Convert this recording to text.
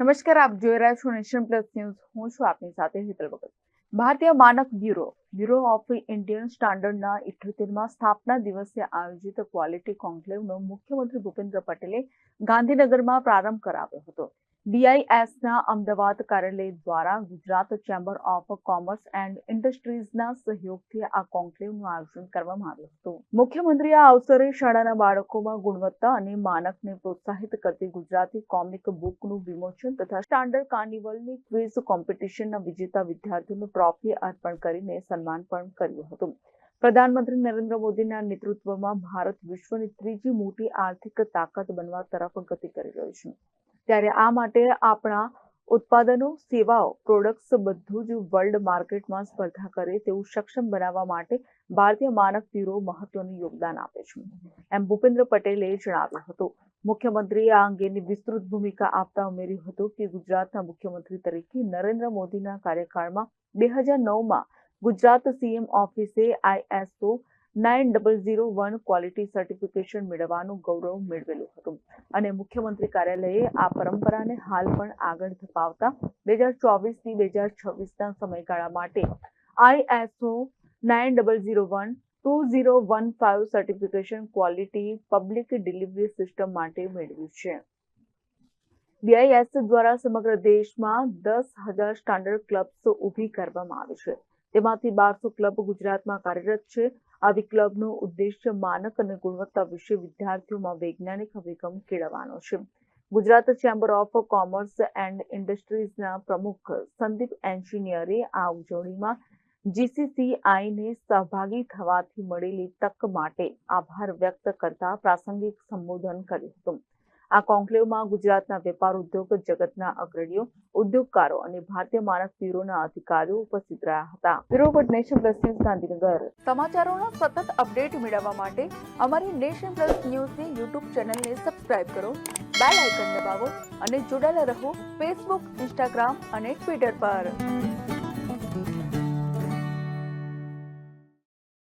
નમસ્કાર, આપ જોઈ રહ્યા છો નેશન પ્લસ ન્યૂઝ. હું છું આપની સાથે હિતલ ભગત. ભારતીય માનક બ્યુરો બ્યુરો ઓફ ઇન્ડિયન સ્ટાન્ડર્ડના ઇઠોતેરમાં સ્થાપના દિવસે આયોજિત ક્વોલિટી કોન્ક્લેવનો મુખ્યમંત્રી ભૂપેન્દ્ર પટેલે ગાંધીનગરમાં પ્રારંભ કરાવ્યો હતો. ડીઆઈએસના અમદાવાદ કાર્યાલય દ્વારા Gujarat chamber of commerce and ઇન્ડસ્ટ્રીઝના સહયોગથી આ કોન્ક્લેવનું આયોજન કરવામાં આવ્યું હતું. મુખ્યમંત્રીએ આ અવસરે શાળાના બાળકોમાં ગુણવત્તા અને માનકને પ્રોત્સાહિત કરતી ગુજરાતી કોમિક બુકનું વિમોચન તથા સ્ટાન્ડર્ડ કાર્નિવલની ક્વિઝ કોમ્પિટિશનના વિજેતા વિદ્યાર્થીઓને ટ્રોફી અર્પણ કરીને સન્માન પણ કર્યું હતું. પ્રધાનમંત્રી નરેન્દ્ર મોદીના નેતૃત્વમાં ભારત વિશ્વની ત્રીજી મોટી આર્થિક તાકાત બનવા તરફ ગતિ કરી રહ્યું છે. ત્યારે આ માટે આપણા ઉત્પાદનો, સેવાઓ પ્રોડક્ટ્સ બધું જ વર્લ્ડ માર્કેટમાં સ્પર્ધા કરે તેવું સક્ષમ બનાવવા માટે ભારતીય માનક બ્યુરો મહત્વનું યોગદાન આપે છે. એમ ભૂપેન્દ્ર પટેલે જણાવ્યું હતું. મુખ્યમંત્રીએ આ અંગેની વિસ્તૃત ભૂમિકા આપતા ઉમેર્યું હતું કે ગુજરાતના મુખ્યમંત્રી તરીકે નરેન્દ્ર મોદીના કાર્યકાળમાં બે હજાર નવમાં ગુજરાત સીએમ ઓફિસે ISO nine double zero one quality certification મેળવવાનું ગૌરવ મેળવેલું હતું. અને મુખ્યમંત્રી કાર્યાલયે આ પરંપરાને હાલ પણ આગળ ધપાવતા બે હજાર ચોવીસથી બે હજાર છવ્વીસના સમયગાળા માટે ISO nine double zero one two zero one five certification quality public delivery system માટે મેળવ્યું છે. બીઆઈએસ દ્વારા સમગ્ર દેશમાં દસ હજાર સ્ટાન્ડર્ડ ક્લબ્સ ઊભી કરવામાં આવી છે. તેમાંથી બારસો ક્લબ ગુજરાતમાં કાર્યરત છે. આવી ક્લબનો ઉદ્દેશ્ય માનક અને ગુણવત્તા વિશે વિદ્યાર્થીઓમાં વૈજ્ઞાનિક અભિગમ કેળવવાનો છે. Gujarat chamber of commerce and ઇન્ડસ્ટ્રીઝના પ્રમુખ સંદીપ એન્જિનિયરે આ ઉજવણીમાં જીસીસીઆઈને સહભાગી થવાથી મળેલી તક માટે આભાર વ્યક્ત કરતા પ્રાસંગિક સંબોધન કર્યું હતું. આ કોન્ક્લેવમાં ગુજરાતના વેપાર ઉદ્યોગ, જગતના અગ્રણીઓ, ઉદ્યોગકારો અને ભારતીય માનક બ્યુરોના અધિકારીઓ ઉપસ્થિત રહ્યા હતા. Bureau for nation plus news Gandhinagar. સમાચારોના સતત અપડેટ મેળવવા માટે અમારી નેશન પ્લસ ન્યૂઝની યુટ્યુબ ચેનલને સબસ્ક્રાઇબ કરો બેલ આઇકન દબાવો અને જોડાયેલા રહો ફેસબુક ઇન્સ્ટાગ્રામ અને ટ્વિટર પર.